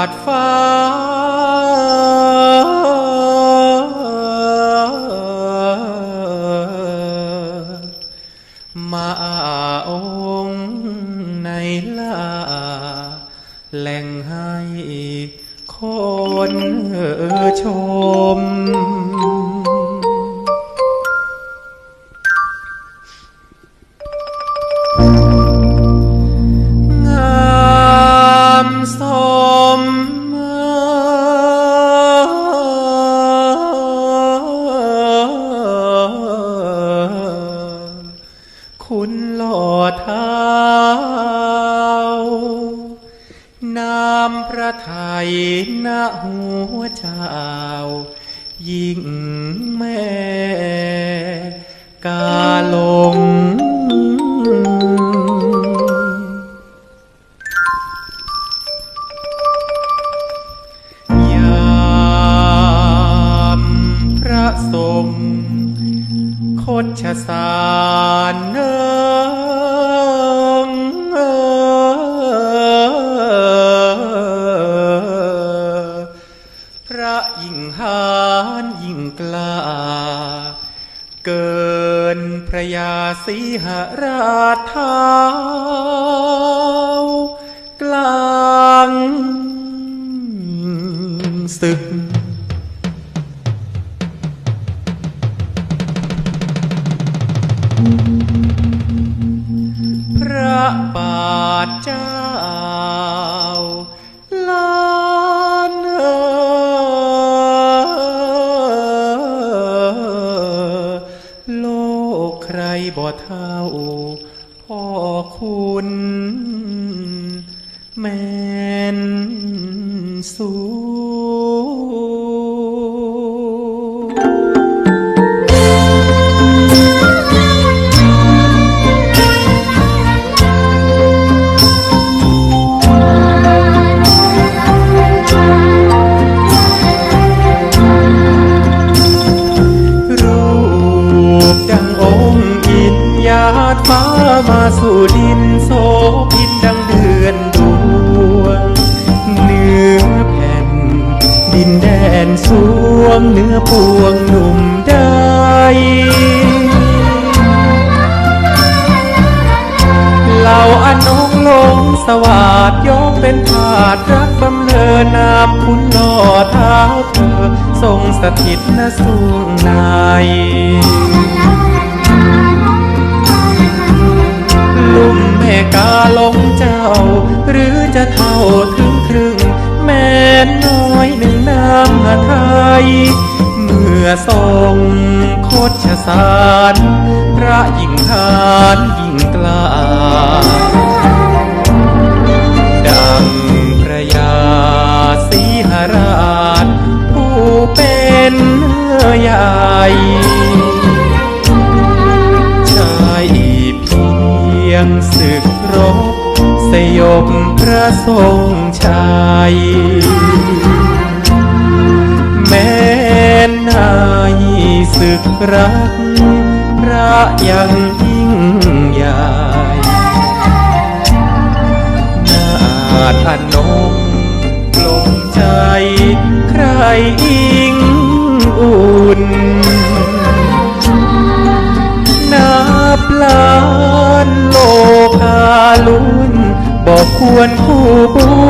าดฟ้า มาองในลาแหล่งให้คนชม หล่อเท้านามพระไทยณหัวเจ้า ยิ่งแม่ กาลง ยามพระทรงคดชสารเน สีหราชเท้ากลางศึกพระบาทเจ้า บ่เท่าพ่อคุณแม่นสู สู่ดินโสพินดังเดือนดวงเนื้อแผ่น ดินแดนสวงเนื้อปวงหนุ่มได้เหล่าอนงลงสวัสดยอมเป็นทาสรักบำเลอนามคุณหล่อเท้าเธอทรงสถิตณสุงใน อทรงโคชสารพระยิ่งหานยิ่งกล้า ดังพระยาสีหราช ผู้เป็นใหญ่ชายเพียงศึกรบ สยบพระทรงชัย ศึกรัก พระยังยิ่งใหญ่นาทนงกลมใจ ใครอิงอุ่นนับล้านโลกาลุนบอกควรคู่บุญ